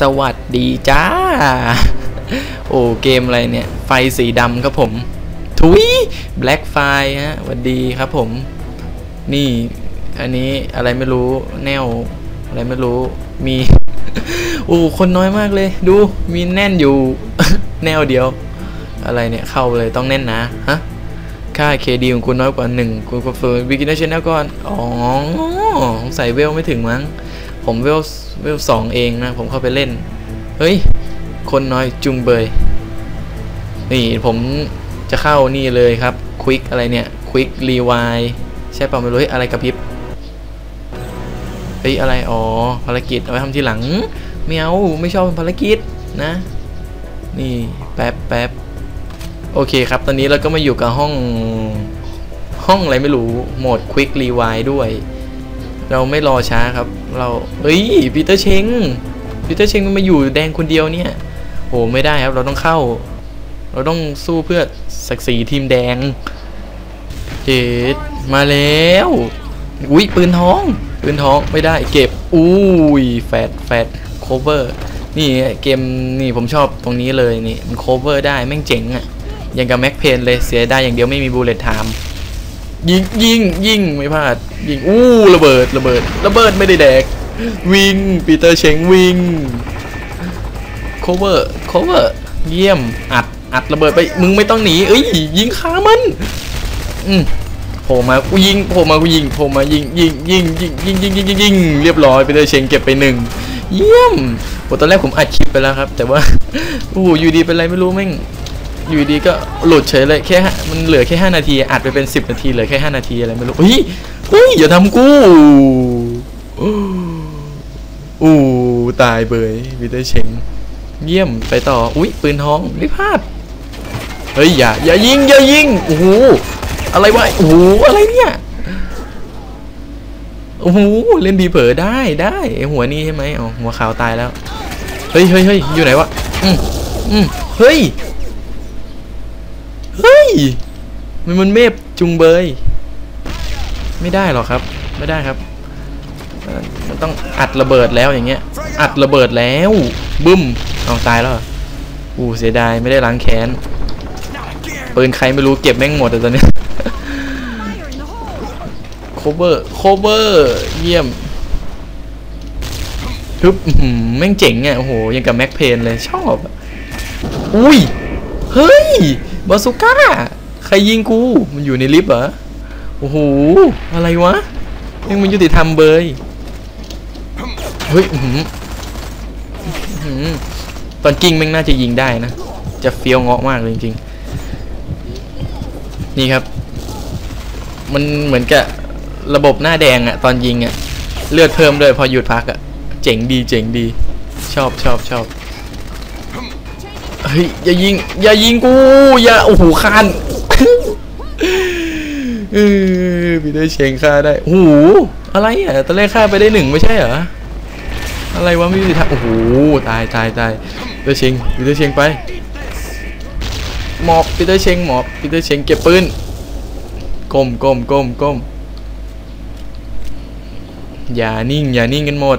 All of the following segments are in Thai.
สวัสดีจ้า โอ้เกมอะไรเนี่ย ไฟสีดำครับผม ทุย Black Fire ฮะสวัสดีครับผม นี่ อันนี้อะไรไม่รู้ แนว อะไรไม่รู้ มี โอ้คนน้อยมากเลย ดู มีแน่นอยู่ แนวเดียว อะไรเนี่ย เข้าเลยต้องแน่นนะ ฮะ ค่า KD ของคุณน้อยกว่า1คุณก็เฟิร์ม beginner channel ก่อน อ๋อ ใส่เวลไม่ถึงมั้ง ผมเวลเวลสองเองนะ ผมเข้าไปเล่น เฮ้ย คนน้อยจุงเบย นี่ผมจะเข้านี่เลยครับควิกอะไรเนี่ยควิกรีวายใช่ป่ะไม่รู้อะไรกระพริบเฮ้ยอะไร อ๋อ ภารกิจ เอาไว้ทำทีหลังไม่เอาไม่ชอบภารกิจนะ นี่แป๊บแป๊บโอเคครับ ตอนนี้เราก็มาอยู่กับห้องห้องอะไรไม่รู้ โหมด Quick Rewind ด้วย เราไม่รอช้าครับ เราเฮ้ยปีเตอร์เชงปีเตอร์เชงมันมาอยู่แดงคนเดียวเนี่ยโหไม่ได้ครับ เราต้องเข้า เราต้องสู้เพื่อศักดิ์ศรีทีมแดงเจ็ดมาแล้วอุ้ยปืนท้อง ปืนท้องไม่ได้เก็บอุ้ยแฟดแฟดโคเวอร์นี่เกมนี่ผมชอบตรงนี้เลยนี่มันโคเวอร์ได้แม่งเจ๋งอะ่ะยังกับแม็กเพนเลยเสียได้อย่างเดียวไม่มีบูเลตไทม์ ยิงยิงยิงไม่พลาด ยิงอู้ระเบิดระเบิดระเบิดไม่ได้แดก วิ่งปีเตอร์เชงวิ่งโคเวอร์โคเวอร์เยี่ยมอัดอัดระเบิดไปมึงไม่ต้องหนีเอ้ยยิงขามันอืมโผล่มากูยิงโผล่มากูยิงโผล่มายิงยิงยิงยิงยิงยิงยิงยิงเรียบร้อยไปเลยเชงเก็บไปหนึ่งเยี่ยมโอตอนแรกผมอัดคลิปไปแล้วครับ แต่ว่าโอ้อยู่ดีเป็นไรไม่รู้แม่ง อยู่ดีก็หลุดเฉยเลยแค่มันเหลือแค่ 5 นาทีอัดไปเป็น 10 นาทีเหลือแค่ 5 นาทีอะไรไม่รู้เฮ้ยเฮ้ยอย่าทำกูอู้ตายเบยวิเตอร์เชงเยี่ยมไปต่ออุ้ยปืนท้องไม่พลาดเฮ้ยอย่าอย่ายิงอย่ายิงโอ้โหอะไรวะโอ้โหอะไรเนี่ยโอ้โหเล่นดีเผลอได้ได้หัวนี่ใช่ไหมอ๋อหัวขาวตายแล้วเฮ้ยเฮ้ยเฮ้ยอยู่ไหนวะอืมอืมเฮ้ย มันมันเมฟจุงเบย ไม่ได้หรอกครับ ไม่ได้ครับ มันต้องอัดระเบิดแล้วอย่างเงี้ย อัดระเบิดแล้วบึ้มเอาตายแล้วอู้เสียดายไม่ได้ล้างแค้นปืนใครไม่รู้เก็บแม่งหมดแต่ตอนนี้โคเวอร์โคเวอร์เยี่ยมฮึบแม่งเจ๋งอะโอ้โหยังกับแม็กเพนเลยชอบ อุ้ย เฮ้ย บาสุก้า ใครยิงกู มันอยู่ในลิฟต์เหรอ โอ้โห อะไรวะยังมันยุติธรรมเบย เฮ้ยตอนกิ้งแม่งน่าจะยิงได้นะ จะเฟี้ยวเงาะมากเลยจริงๆ นี่ครับ มันเหมือนกับระบบหน้าแดงอะตอนยิงอะเลือดเพิ่มด้วยพอหยุดพักอะเจ๋งดีเจ๋งดี ชอบชอบชอบ ฮ้ยอย่ายิง อย่ายิงกู อย่า โอ้โหคานเออพี่ได้เชงฆ่าได้โอ้โหอะไรอะตอนแรกฆ่าไปได้หนึ่งไม่ใช่เหรอ อะไรวะไม่มีทางโอ้โห ตายตายตายพี่ได้เชงพี่ได้เชงไป หมอบปีเตอร์เชงหมอบปีเตอร์เชงเก็บปืนก้มก้มก้มก้มอย่านิ่ง อย่านิ่งกันหมด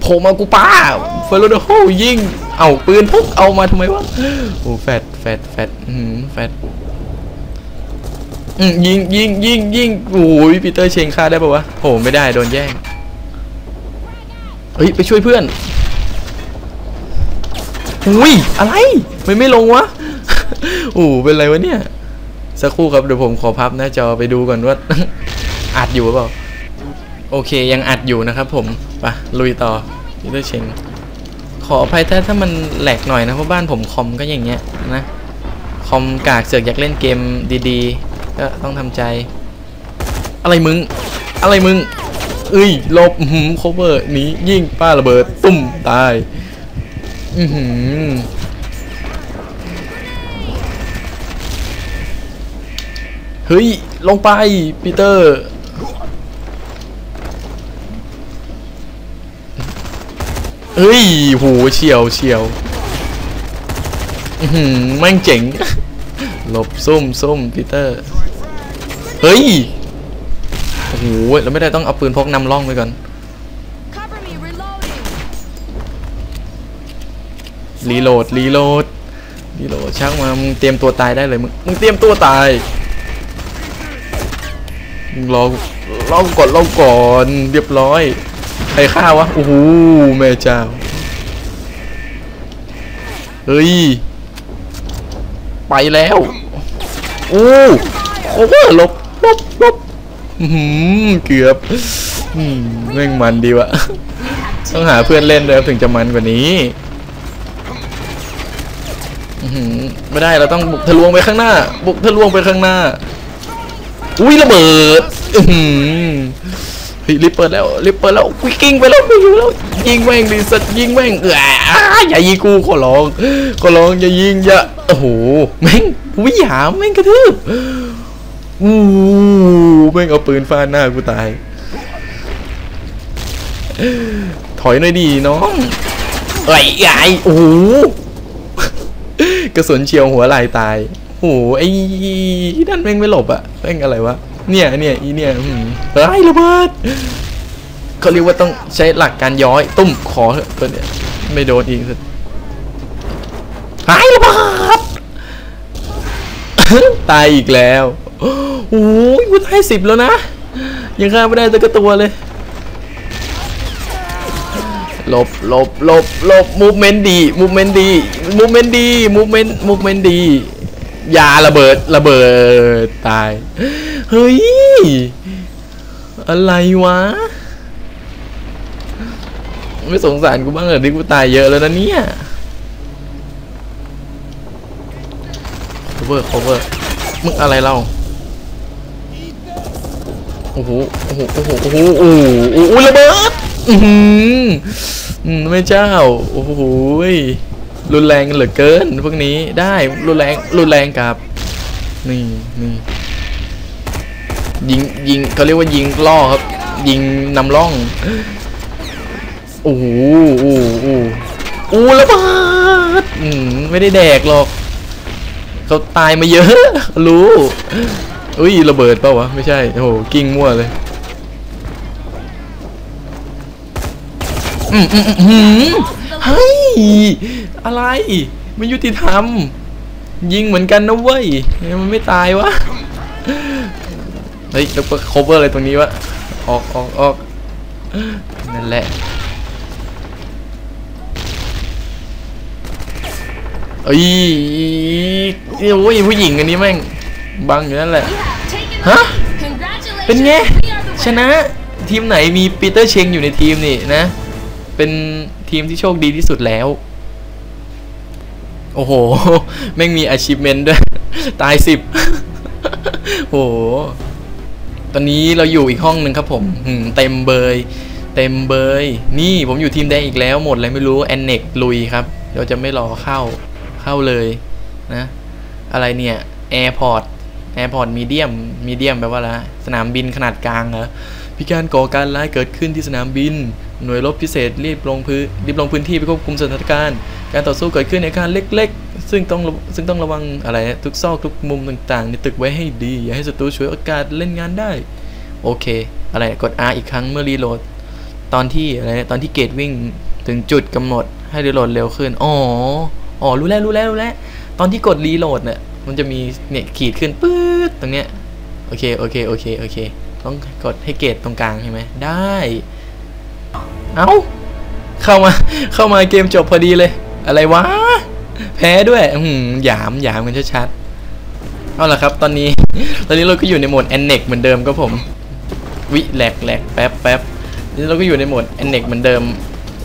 โผล่มากูป้าเฟอร์โรโดโฮยิง เอาปืนพกเอามาทำไมวะโอ้แฟดแฟดแฟดอืมแฟดอืมยิงยิงยิงยิงโอ้ยปีเตอร์เชงฆ่าได้ปะวะโอ้ไม่ได้โดนแย่งเฮ้ยไปช่วยเพื่อนอุ้ยอะไรไม่ไม่ลงวะโอ้เป็นไรวะเนี่ยสักครู่ครับเดี๋ยวผมขอพับหน้าจอไปดูก่อนว่าอัดอยู่หรือเปล่าโอเคยังอัดอยู่นะครับผมไปลุยต่อพีเตอร์เชง ขออภัยถ้าถ้ามันแหลกหน่อยนะเพราะบ้านผมคอมก็อย่างเงี้ยนะคอมกากเสือกอยากเล่นเกมดีๆ ก็ต้องทำใจ อะไรมึง อะไรมึงเอ้ยลบหืมโคเวอร์หนียิงป้าระเบิดตุ้มตายอือหือเฮ้ย ลงไปปีเตอร์ เฮ้ยโหเฉียวเฉียวอือหือแม่งเจ๋ง หลบซุ่มซุ่มปีเตอร์ เฮ้ย โอ้โหเราไม่ได้ต้องเอาปืนพกนำร่องไปก่อนรีโหลดรีโหลดรีโหลดช่างมามึงเตรียมตัวตายได้เลยมึงมึงเตรียมตัวตายมึงรอรอก่อนรอก่อนเรียบร้อย ใครฆ่าวะ โอ้โหแม่เจ้า เฮ้ย ไปแล้ว โอ้โอ้โหลบลบลบหือเกือบอืมแม่งมันดีวะ ต้องหาเพื่อนเล่นด้วยถึงจะมันกว่านี้หือไม่ได้เราต้องบุกทะลวงไปข้างหน้า บุกทะลวงไปข้างหน้า อุ้ยระเบิด อื ฮ้ยรีบเปิดแล้วรีบเปิดแล้วกุยกิ้งไปแล้วไม่อยู่แล้วยิงแม่งดิสัตว์ยิงแม่งเอออย่ายิงกูขอร้องขอร้องอย่ายิงอย่าโอ้โหแม่งวิหามแม่งกระทืบอู้แม่งเอาปืนฟาดหน้ากูตาย ถอยหน่อยดีน้องไอ้ไอ้โอ้โหกระสุนเฉียวหัวไหลายตายโอ้โหไอ้นั่นแม่งไม่หลบอะแม่งอะไรวะ เนี่ยเนี่ยอีเนี่ยเฮ้ยระเบิดเขาเรียกว่าต้องใช้หลักการย้อยตุ้มขอเถอะตัวเนี้ยไม่โดนอีกสุดหายระเบิดตายอีกแล้วโอ้ยกูตายสิบแล้วนะยังฆ่าไม่ได้สักตัวเลยหลบหลบหลบหลบมูฟเมนต์ดีมูฟเมนต์ดีมูฟเมนต์ดีมูฟเมนต์มูฟเมนต์ดียาระเบิดระเบิดตาย เฮ้ย อะไรวะ ไม่สงสารกูบ้างเหรอที่กูตายเยอะแล้วนะเนี่ย cover cover มึงอะไรเรา โอ้โห โอ้โห โอ้โห โอ้โห โอ้โหระเบิด อืมไม่เจ้า โอ้โหรุนแรงเหลือเกินพวกนี้ ได้ รุนแรง รุนแรงกับ นี่นี่ ยิงยิงเขาเรียกว่ายิงล่อครับ ยิงนำล่องโอ้โหโอ้โหโอ้โหโอ้ระเบิดอืมไม่ได้แดกหรอกเขาตายมาเยอะ รู้อุ้ยระเบิดเปล่าวะไม่ใช่โอ้โหกิ้งมั่วเลยอืมอืมอืมอืมเฮ้ยอะไรไม่ยุติธรรม ยิงเหมือนกันนะเว้ยมันไม่ตายวะ ฮ้ยแล้วก็ cover อะไรตรงนี้วะ ออกออกออกนั่นแหละ เอ้ยโอ้ยผู้หญิงอันนี้แม่ง บังอยู่นั่นแหละ ฮะ เป็นไง ชนะทีมไหนมีปีเตอร์เชงอยู่ในทีมนี่นะ เป็นทีมที่โชคดีที่สุดแล้ว โอ้โห แม่งมี achievement ด้วย ตายสิบ โอ้โห อนนี้เราอยู่อีกห้องหนึ่งครับผมหืมเต็มเบย เต็มเบย นี่ผมอยู่ทีมแดงอีกแล้วหมดเลยไม่รู้แอนเน็กลุยครับเราจะไม่รอเข้าเข้าเลยนะ อะไรเนี่ย Airport Airport Medium Medium แปลว่าอะไรสนามบินขนาดกลางเหรอพิการก่อการร้ายเกิดขึ้นที่สนามบิน หน่วยรบพิเศษรีบลงพื้นรีบลงพื้นที่ไปควบคุมสถานการณ์ การต่อสู้เกิดขึ้นในอาคารเล็ก ๆ ซึ่งต้องซึ่งต้องระวังอะไรทุกซอกทุกมุมต่างๆ ในตึกไว้ให้ดี อย่าให้ศัตรูฉวยโอกาสเล่นงานได้ โอเค อะไรกด R อีกครั้งเมื่อรีโหลด ตอนที่อะไรนะตอนที่เกตวิ่งถึงจุดกำหนดให้รีโหลดเร็วขึ้น อ๋อ อ๋อ รู้แล้วรู้แล้วรู้แล้ว ตอนที่กดรีโหลดเนี่ยมันจะมีเนี่ยขีดขึ้นปื๊ดตรงเนี้ย โอเค โอเค โอเค โอเค ต้องกดให้เกตตรงกลางใช่ไหม ได้ เอ้า เข้ามา เข้ามาเกมจบพอดีเลย อะไรวะ แพ้ด้วยอืมหยามหยามกันชัดๆเอาละครับ ตอนนี้ ตอนนี้เราก็อยู่ในโหมด a n n e x เหมือนเดิมครับผม วิแหลกแหลกแป๊บแป๊บนี่เราก็อยู่ในโหมด a n n e x เหมือนเดิม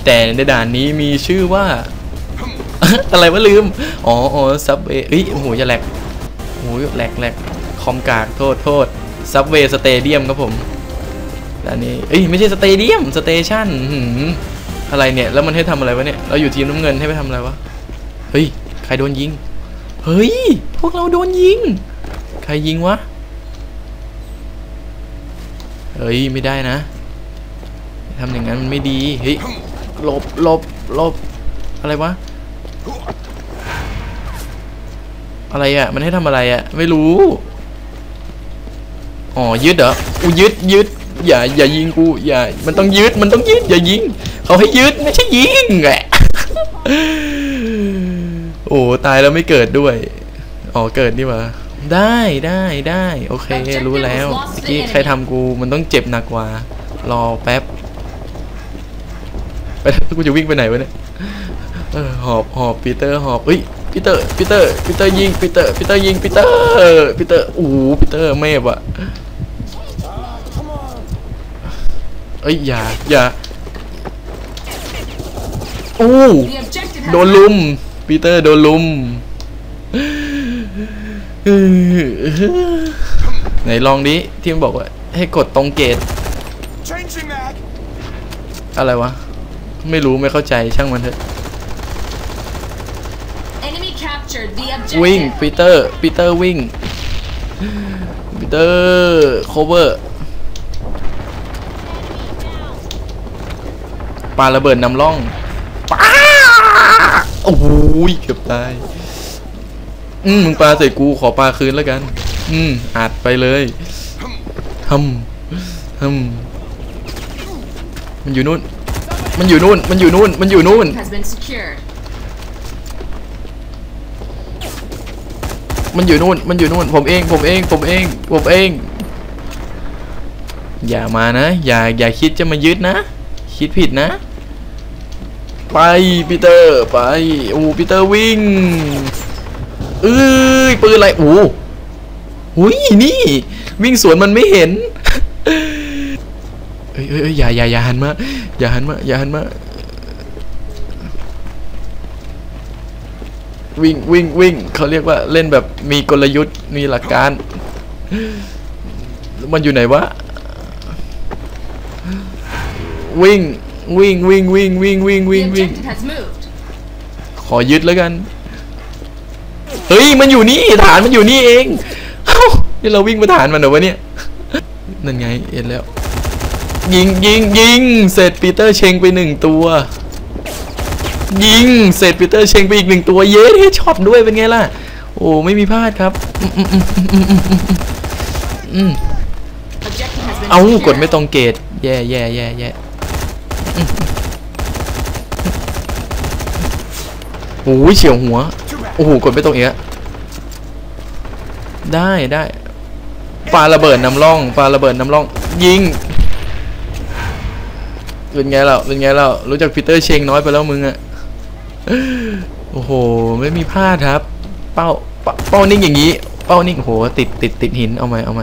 แต่ในด่านนี้มีชื่อว่า อะไรวะลืม อ๋ออ๋อซับเวเอ้ยโอ้โหจะแหลกโอ้โหแหลกแหลกคอมกากโทษโทษซับเวสเตเดียมครับผมด่านนี้เอ้ยไม่ใช่สเตเดียมสเตชัน อะไรเนี่ย แล้วมันให้ทำอะไรวะเนี่ย เราอยู่ทีมน้ำเงินให้ไปทำอะไรวะ เฮ้ย ใครโดนยิง เฮ้ย พวกเราโดนยิง ใครยิงวะ เฮ้ย ไม่ได้นะทำอย่างนั้นมันไม่ดี เฮ้ย หลบหลบหลบ อะไรวะ อะไรอะ่ะ มันให้ทำอะไรอะ่ะ ไม่รู้ อ๋อ ยึดเหรออูยึดยึดอย่าอย่ายิงกูอย่ามันต้องยึดมันต้องยึดอย่ายิง เขาให้ยึดไม่ใช่ยิงแหละโอ้ตายแล้วไม่เกิดด้วย อ๋อเกิดนี่หว่าได้ได้ได้โอเค รู้แล้วเมื่อกี้ใครทำกูมันต้องเจ็บหนักกว่า รอแป๊บไปกูจะวิ่งไปไหนวะเนี่ยหอบหอบปีเตอร์หอบเฮ้ยปีเตอร์ปีเตอร์ปีเตอร์ยิงปีเตอร์ปีเตอร์ยิงปีเตอร์ปีเตอร์โอ้ปีเตอร์เมฟอะเอ้ยอย่าอย่า อ้ The objective โด has นลุม ปีเตอร์โดนลุมไหนลองดิที่มันบอกว่า ให้กดตรงเกต Changing mag. อะไรวะ ไม่รู้ไม่เข้าใจช่างมันเถอะ enemy captured the objective. วิ่งปีเตอร์ปีเตอร์วิ่งปีเตอร์โคเวอร์ปาระเบิดนำร่องป้า โอ้โหเกือบตาย อืมมึงปาใส่กูขอปาคืนแล้วกัน อืมอัดไปเลยฮึมฮึมมันอยู่นู่น มันอยู่นู่น มันอยู่นู่น มันอยู่นู่น has been secured. มันอยู่นู่น มันอยู่นู่น ผมเอง ผมเอง ผมเอง ผมเอง อย่ามานะ อย่า อย่าคิดจะมายึดนะ คิดผิดนะ ไปปีเตอร์ไปโอ้ปีเตอร์วิ่งเอ้ยปืนอะไรโอ้หุยนี่ วิ่งสวนมันไม่เห็นเอ้ยเอ้ยเอ้ยอย่าอย่าอย่าหันมาอย่าหันมาอย่าหันมาวิ่งวิ่งวิ่งเขาเรียกว่าเล่นแบบมีกลยุทธ์มีหลักการ มันอยู่ไหนวะ วิ่ง วิ่งวิ่งวิ่งวิ่งวิ่ง The วิ่งวิ่ง objective has moved. ขอยึดแล้วกัน เฮ้ยมันอยู่นี่ฐานมันอยู่นี่เองเอ้านี่เราวิ่งมาฐานมันเหรอวะเนี่ยนั่นไงเอ็นแล้ว ยิงยิงยิงเสร็จปีเตอร์เชงไปหนึ่งตัว ยิงเสร็จปีเตอร์เชงไปอีกหนึ่งตัวเย้เฮดช็อตด้วยเป็นไงล่ะ โอ้ไม่มีพลาดครับอืมอืมอืมอืมอืมอืมอืม Objective has been เอา secured. กดไม่ตรงเกตแย่แย่แย่แย่อืม โอ้ยเฉียวหัว โอ้โห กดไม่ตรงเอีกอะได้ได้ปาระเบิดนำร่องปาระเบิดนำร่อง ยิง เป็นไงเราเป็นไงเรารู้จักปีเตอร์เชงน้อยไปแล้วมึงอะโอ้โห ไม่มีพลาดครับ เป้า เป้านิ่งอย่างนี้ เป้านิ่งโห ติดติดติดหิน เอาไหมเอาไหม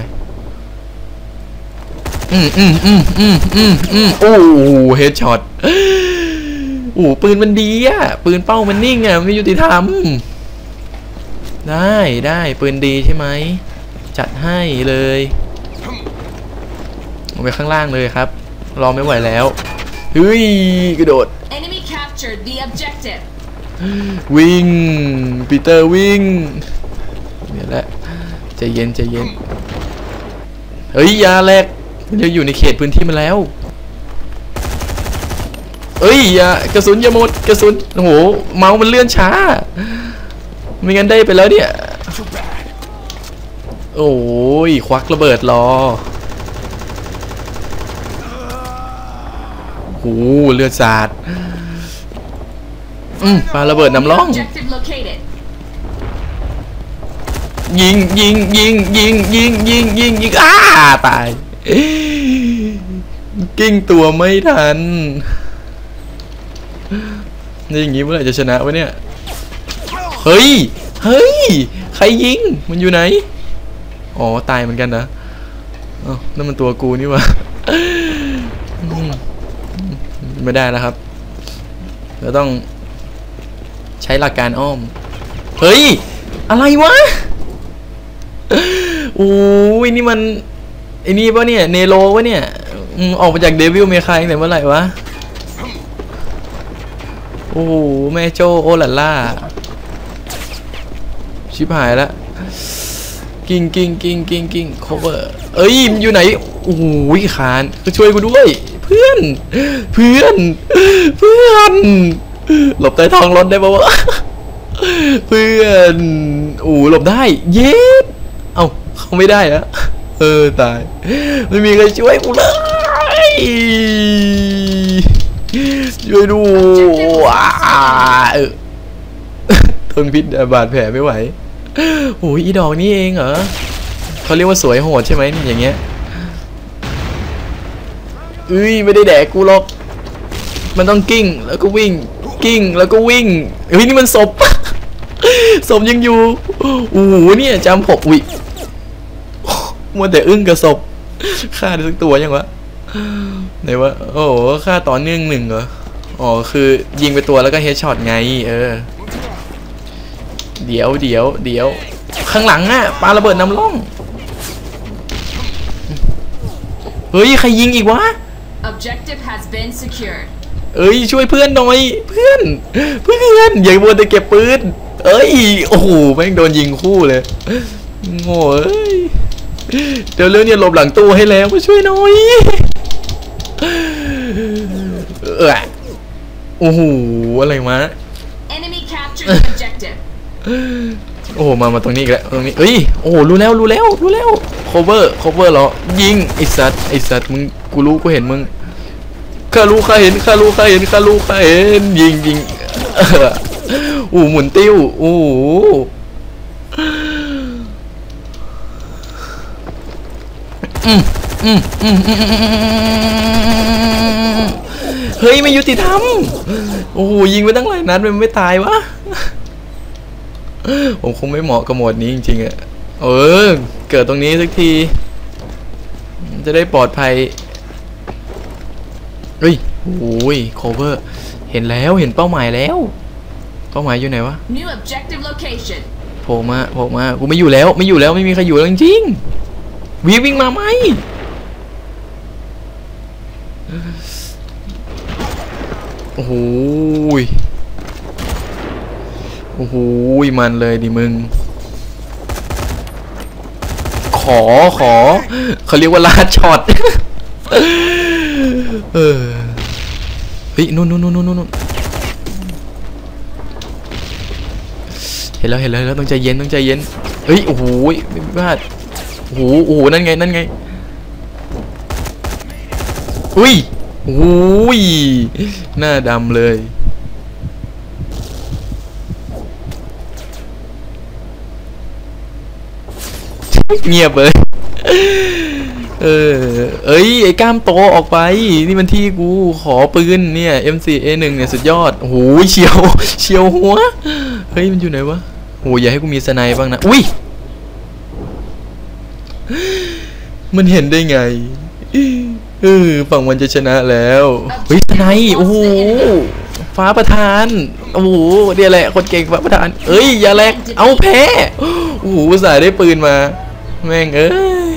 อืมอืมอืมอืมอืมอืมโอ้โหเฮดช็อตโอ้โหปืนมันดีอะปืนเป้ามันนิ่งอะไม่ยุติธรรม ได้ได้ปืนดีใช่ไหม จัดให้เลยลงไปข้างล่างเลยครับ รอไม่ไหวแล้ว เฮ้ย กระโดด Enemy captured the objective. วิ่ง ปีเตอร์วิ่งเดี๋ยวแหละใจเย็นใจเย็น เฮ้ยอยาแลก มันจะอยู่ในเขตพื้นที่มาแล้ว เอ้ยอย่ากระสุนอย่าหมดกระสุนโอ้โหเมาส์มันเลื่อนช้า ไม่งั้นได้ไปแล้วเนี่ย โอ้ยควักระเบิดรอโอ้หเลือดสาดอืมปาระเบิดน้ำร่อง ยิงยิงยิงยิงยิงยิงยิงยิงอ้าตาย กิ้งตัวไม่ทัน นี่อย่างงี้เมื่อไหร่จะชนะวะเนี่ย เฮ้ย เฮ้ย ใครยิง มันอยู่ไหน อ๋อ ตายเหมือนกันนะอ๋อนั่นมันตัวกูนี่วะไม่ได้แล้วครับ เราต้องใช้หลักการอ้อม เฮ้ย อะไรวะ โอ้ยนี่มัน อ้นี่ปะเนี่ยเนโรปะเนี่ยออกมาจากเดวิลเมคายแต่เมื่อไหร่วะ โอ้โหแม่โจโอลัลล่า ชิบหายละกิ้งกิ้งกิ้งกิ้งกิ้งโคเวอร์เอ้ยมันอยู่ไหนโอ้โหขานช่วยกูด้วย เพื่อน เพื่อน เพื่อน หลบใต้ท้องรถได้ปะวะเพื่อนโอ้หลบได้ เย็ดเอ้าเขาไม่ได้อะ เออตาย ไม่มีใครช่วยกูเลยช่วยดูอ่าเออโทนพิษบาดแผลไม่ไหวโอ้ยอีดอกนี่เองเหรอเขาเรียกว่าสวยโหดใช่ไหมนี่อย่างเงี้ยเอ้ยไม่ได้แดกกูหรอก มันต้องกิ้งแล้วก็วิ่ง กิ้งแล้วก็วิ่งเฮ้ยนี่มันศพศพยังอยู่โอ้โหเนี่ยจำผมอุ้ย มัวแต่อึ้งกับศพฆ่าได้สักตัวยังวะไหนวะโอ้โหฆ่าต่อเนื่องหนึ่งเหรออ๋อคือยิงไปตัวแล้วก็เฮดช็อตไง เออ เดี๋ยวเดี๋ยวเดี๋ยว ข้างหลังอะปาระเบิดน้ำล่อง เฮ้ย ใครยิงอีกวะ Objective has been secured. เอ้ย ช่วยเพื่อนหน่อย เพื่อน เพื่อนอย่ามัวแต่เก็บปืน เอ้ย โอ้โห แม่งโดนยิงคู่เลย โง่เอ้ย เดี๋ยวเรื่องเนี่ยหลบหลังตู้ให้แล้วมาช่วยหน่อยเออโอ้โหอะไรวะ Enemy captured the objective. โอ้โหมามาตรงนี้อีกแล้วตรงนี้เอ้ยโอ้โหรู้แล้วรู้แล้วรู้แล้ว cover cover เหรอยิงไอสัตว์ไอสัตว์มึงกูรู้กูเห็นมึงข้ารู้ข้าเห็นข้ารู้ข้าเห็นข้ารู้ข้าเห็นยิงยิงเออโอ้โหหมุนติ้วโอ้โห อืมอืมอืมอืมอืมเฮ้ยไม่ยุติธรรม โอ้โหยิงไปตั้งหลายนัดมันไม่ตายวะ ผมคงไม่เหมาะกับโหมดนี้จริงๆอะเออ เกิดตรงนี้สักที จะได้ปลอดภัยเฮ้ยโอ้ย cover เห็นแล้วเห็นเป้าหมายแล้ว เป้าหมายอยู่ไหนวะโผล่มาโผล่มา กูไม่อยู่แล้วไม่อยู่แล้วไม่มีใครอยู่แล้วจริงๆ วีวิ่งมาไหมโอ้โหยโอ้โหยมันเลยดิมึง ขอขอเขาเรียกว่าลาดช็อตเออเฮ้ยนู่นนู่นนู่นนู่นเห็นแล้วเห็นแล้วต้องใจเย็นต้องใจเย็นเฮ้ยโอ้โหยไม่พลาด โอ้โหโอ้โหนั่นไง นั่นไง อุ้ยโอ้ยหน้าดำเลย เงียบเลย เออ เอ้ย ไอ้ก้ามโตออกไป นี่มันที่กู ขอปืนเนี่ย M4A1 เนี่ยสุดยอด โอ้โหเฉียวเฉียวหัว เฮ้ย มันอยู่ไหนวะโอ้ยอย่าให้กูมีสไนป์บ้างนะ อุ้ย มันเห็นได้ไงเออฝั่งมันจะชนะแล้วเฮ้ยสไนป์โอ้โหฟ้าประธานโอ้โหเนี่ยแหละคนเก่งฟ้าประธาน เอ้ยอย่าแลกเอาแพ้โอ้โหอุตสายได้ปืนมา แม่งเอ้ย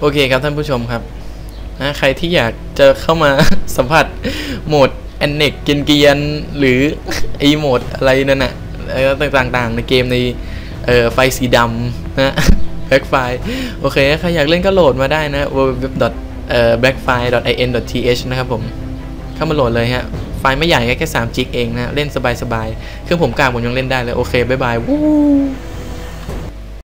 โอเคครับท่านผู้ชมครับนะใครที่อยากจะเข้ามาสัมผัสโหมดแอนเนกเกียนเกียนๆหรือไอโหมดอะไรนั่นน่ะเออต่างๆในเกมในเออไฟสีดำนะ แบ็กไฟโอเค ใครอยากเล่นก็โหลดมาได้นะ w w w b a c k f i r e i n t h นะครับผมเข้ามาโหลดเลยฮะ ไฟล์ไม่ใหญ่แค่3จิกเองนะ เล่นสบายๆ เครื่องผมกลางผมยังเล่นได้เลย โอเค บ๊ายบายวู้